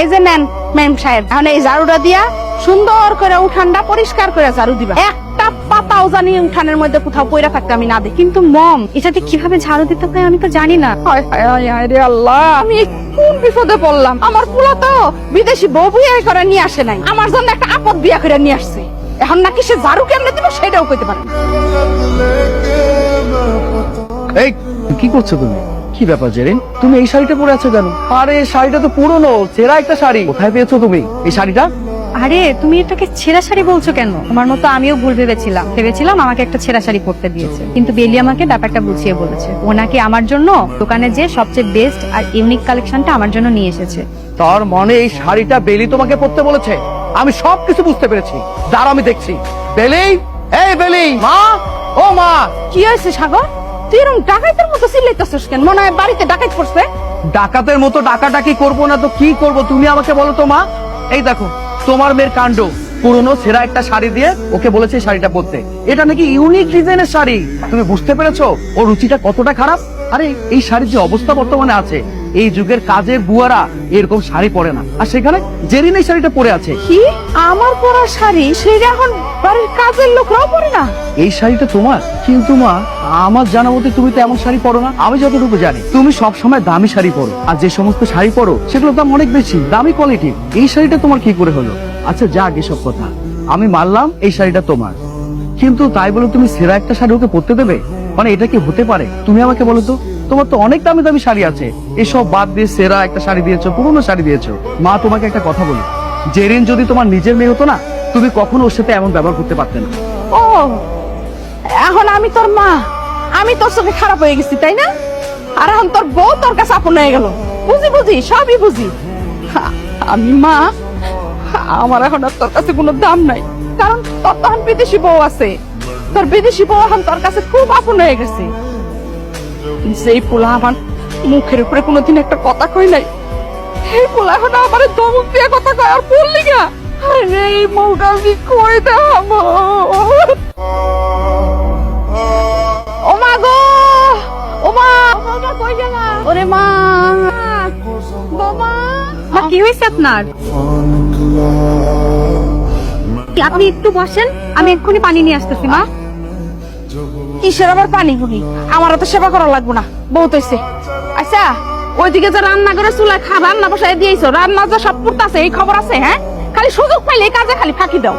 এই যে নেন ম্যাম সাহেব, এখন এই ঝাড়ুটা দিয়া সুন্দর করে উঠানটা পরিষ্কার করে ঝাড়ু দিবা। একটা পাতাও জানি উঠানের মধ্যে কোথাও পইরা থাকতে আমি না দেখি কিন্তু মম এটাতে কীভাবে ঝাড়ু দিতে হয় আমি তো জানি না। হায় হায় হায় রে আল্লাহ, আমি কোন বিপদে পড়লাম? আমার পোলা তো বিদেশি বউ করে নিয়ে আসে নাই। আমার জন্য একটা আপদ বিয়া করে নিয়ে আসছে। এখন নাকি সে ঝাড়ু কেমনে দিব সেটাও কইতে পারে এই, কি করছ তুমি? কি ব্যাপার জেরিন? তুমি এই শাড়িটা পরে আছো কেন? আরে শাড়িটা তো পুরনো ছেঁড়া একটা শাড়ি। কোথায় পেয়েছ তুমি এই শাড়িটা? আরে তুমি এটাকে ছেঁড়া শাড়ি বলছো কেন? তোমার মতো আমিও ভুল ভেবেছিলাম। ভেবেছিলাম আমাকে একটা ছেঁড়া শাড়ি পরতে দিয়েছে। কিন্তু বেলি আমাকে ব্যাপারটা বুঝিয়ে বলেছে। ও নাকি আমার জন্য দোকানে যে সবচেয়ে বেস্ট আর ইউনিক কালেকশনটা আমার জন্য নিয়ে এসেছে। তার মানে এই শাড়িটা বেলি তোমাকে পরতে বলেছে? আমি সব কিছু বুঝতে পেরেছি। দাঁড়া আমি দেখছি। বেলি? এই বেলি! মা? ও মা! কি হয়েছে সাগর? তুই এরকম মতো কেন? মনে হয় বাড়িতে পড়ছে। ডাকাতের মতো করব না তো কি করব? তুমি আমাকে বলো তো মা। এই দেখো, তোমার মেয়ের কাণ্ড। পুরনো ছেঁড়া একটা শাড়ি দিয়ে ওকে বলেছে শাড়িটা পরতে। এটা নাকি ইউনিক ডিজাইনের শাড়ি। তুমি বুঝতে পেরেছ? ও রুচিটা কতটা খারাপ? আরে, এই শাড়ির যে অবস্থা বর্তমানে আছে এই যুগের কাজের বুয়ারা এরকম শাড়ি পরে না। আর সেখানে জেরিন এই শাড়িটা পরে আছে। কি? আমার পরা শাড়ি? সেটা এখন বাড়ির কাজের লোকরাও পরে না? এই শাড়িটা তোমার? কিন্তু মা আমার জানা মতে তুমি তো এমন শাড়ি পরো না। আমি যতটুকু জানি তুমি সব সময় দামি শাড়ি পরো। আর যে সমস্ত শাড়ি পরো সেগুলোর দাম অনেক বেশি দামি কোয়ালিটি এই শাড়িটা তোমার কি করে হলো? আচ্ছা যাক এসব কথা। আমি মানলাম এই শাড়িটা তোমার। কিন্তু তাই বলে তুমি সেরা একটা শাড়ি ওকে পরতে দেবে? মানে এটা কি হতে পারে? তুমি আমাকে বলো তো। তোমার তো অনেক দামি দামি শাড়ি আছে। এসব বাদ দিয়ে সেরা একটা শাড়ি দিয়েছ, পুরোনো শাড়ি দিয়েছ। মা, তোমাকে একটা কথা বলি। জেরিন যদি তোমার নিজের মেয়ে হতো না, তুমি কখনো ওর সাথে এমন ব্যবহার করতে পারতে না। ও, এখন আমি তোর মা। আমি তোর চোখে খারাপ হয়ে গেছি, তাই না? আর এখন তোর বউ তোর কাছে আপন হয়ে গেল। বুঝি বুঝি? সবই বুঝি। আমি মা, আমার এখন আর তোর কাছে কোনো দাম নাই। কারণ তোর তখন বিদেশি বউ আছে। তোর বিদেশি বউ এখন তোর কাছে খুব আপন হয়ে গেছে। যেই পোলা আমার মুখের উপরে কোনোদিন একটা কথা কই নাই এই পোলা এখন আমার দমক দিয়ে কথা কয় আর বললি গা আরে এই মৌটা আমি কই ও মা গো! ও মা! ওটা কই গেলা ওরে মা! বাবা মা কি হয়েছে আপনার? আপনি একটু বসেন, আমি এক্ষুনি পানি নিয়ে আসতেছি, মা। কিসের আবার পানি গুলি? আমারও তো সেবা করা লাগবো না, বহুত হয়েছে আচ্ছা ওইদিকে যে রান্না করে চুলা খা, রান্না বসায় দিয়েছ রান্না যে সব আছে এই খবর আছে হ্যাঁ? খালি সুযোগ পাইলে এই কাজে খালি ফাঁকি দাও।